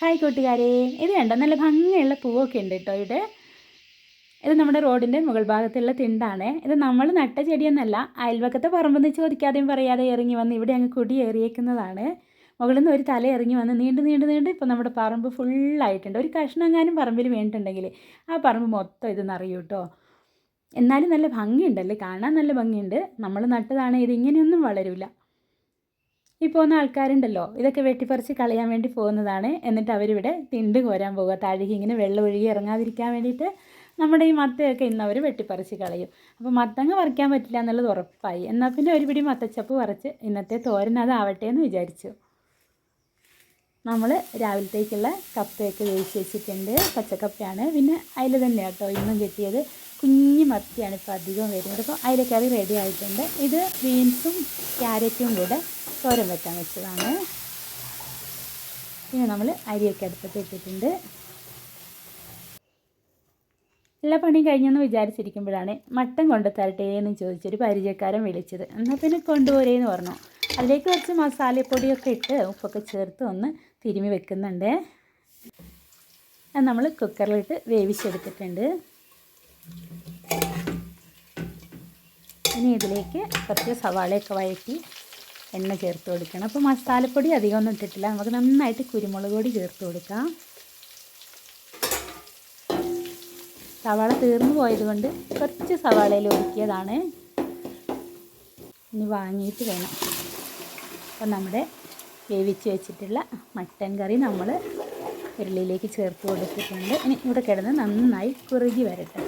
Hi കൂട്ടുകാരെ. ഇത് കണ്ടോ? നല്ല ഭംഗിയുള്ള പൂവൊക്കെ ഉണ്ട് കേട്ടോ ഇവിടെ ഇത് നമ്മുടെ റോഡിന്റെ മുകൾ ഭാഗത്തുള്ള തിണ്ടാണ്. ഇത് നമ്മൾ നട്ട ചെടിയൊന്നല്ല അയൽവക്കത്തെ പറമ്പെന്ന് ചോദിക്കാതെയും പറയാതെ ഇറങ്ങി വന്ന് ഇവിടെ അങ്ങ് കുടി ഏറിയേക്കുന്നതാണ് മുകളിൽ നിന്ന് ഒരു തല ഇറങ്ങി വന്ന് നീണ്ട് നീണ്ട് നീണ്ട് ഇപ്പോൾ നമ്മുടെ പറമ്പ് ഫുള്ളായിട്ടുണ്ട്. ഒരു കഷ്ണങ്ങാനും പറമ്പിൽ വേണ്ടിയിട്ടുണ്ടെങ്കിൽ ആ പറമ്പ് മൊത്തം ഇത് നിറയൂ കേട്ടോ. എന്നാലും നല്ല ഭംഗിയുണ്ടല്ലേ? കാണാൻ നല്ല ഭംഗിയുണ്ട്. നമ്മൾ നട്ടതാണ് ഇത് ഇങ്ങനെയൊന്നും വളരില്ല ഈ പോകുന്ന ആൾക്കാരുണ്ടല്ലോ ഇതൊക്കെ വെട്ടിപ്പറിച്ച് കളയാൻ വേണ്ടി പോകുന്നതാണ്. എന്നിട്ട് അവരിവിടെ തിണ്ട് കോരാൻ പോകുക താഴേക്ക് ഇങ്ങനെ വെള്ളം ഒഴുകി ഇറങ്ങാതിരിക്കാൻ വേണ്ടിയിട്ട് നമ്മുടെ ഈ മത്തയൊക്കെ ഇന്ന് അവർ വെട്ടിപ്പറിച്ച് കളയും. അപ്പോൾ മത്തങ്ങ പറിക്കാൻ പറ്റില്ല എന്നുള്ളത് ഉറപ്പായി. എന്നാൽ പിന്നെ ഒരു പിടി മത്തച്ചപ്പ് പറിച്ച് ഇന്നത്തെ തോരൻ അതാവട്ടെ എന്ന് വിചാരിച്ചു. നമ്മൾ രാവിലത്തേക്കുള്ള കപ്പയൊക്കെ വേവിച്ച് വെച്ചിട്ടുണ്ട്. പച്ചക്കപ്പയാണ്. പിന്നെ അതിൽ തന്നെ കേട്ടോ. ഇന്നും കിട്ടിയത് കുഞ്ഞു മത്തിയാണ്. ഇപ്പോൾ അധികം വരുന്നത്. അപ്പോൾ കറി റെഡി ആയിട്ടുണ്ട്. ഇത് ബീൻസും ക്യാരറ്റും കൂടെ തോരൻ വെക്കാൻ വെച്ചതാണ്. പിന്നെ നമ്മൾ അരിയൊക്കെ അടുപ്പത്ത് വെച്ചിട്ടുണ്ട് എല്ലാ പണിയും കഴിഞ്ഞെന്ന് വിചാരിച്ചിരിക്കുമ്പോഴാണ് മട്ടൻ കൊണ്ട് തരട്ടെ എന്ന് ചോദിച്ചൊരു പരിചയക്കാരൻ വിളിച്ചത്. എന്നാൽ പിന്നെ കൊണ്ടുപോരേന്ന് പറഞ്ഞു. അതിലേക്ക് കുറച്ച് മസാലപ്പൊടിയൊക്കെ ഇട്ട് ഉപ്പൊക്കെ ചേർത്ത് ഒന്ന് തിരുമി വെക്കുന്നുണ്ട്. അത് നമ്മൾ കുക്കറിലിട്ട് വേവിച്ചെടുത്തിട്ടുണ്ട്. ഇനി ഇതിലേക്ക് കുറച്ച് സവാളയൊക്കെ വഴറ്റി എണ്ണ ചേർത്ത് കൊടുക്കണം. അപ്പോൾ മസാലപ്പൊടി അധികം ഒന്നും ഇട്ടിട്ടില്ല. നമുക്ക് നന്നായിട്ട് കുരുമുളക് പൊടി ചേർത്ത് കൊടുക്കാം. സവാള തീർന്നു പോയതുകൊണ്ട് കുറച്ച് സവാളയിൽ ഒതുക്കിയതാണ്. ഇനി വാങ്ങിയിട്ട് വേണം. അപ്പം നമ്മുടെ വേവിച്ച് വെച്ചിട്ടുള്ള മട്ടൻ കറി നമ്മൾ ഉരുളിയിലേക്ക് ചേർത്ത് കൊടുത്തിട്ടുണ്ട്. ഇനി ഇവിടെ കിടന്ന് നന്നായി കുറുകി വരട്ടെ.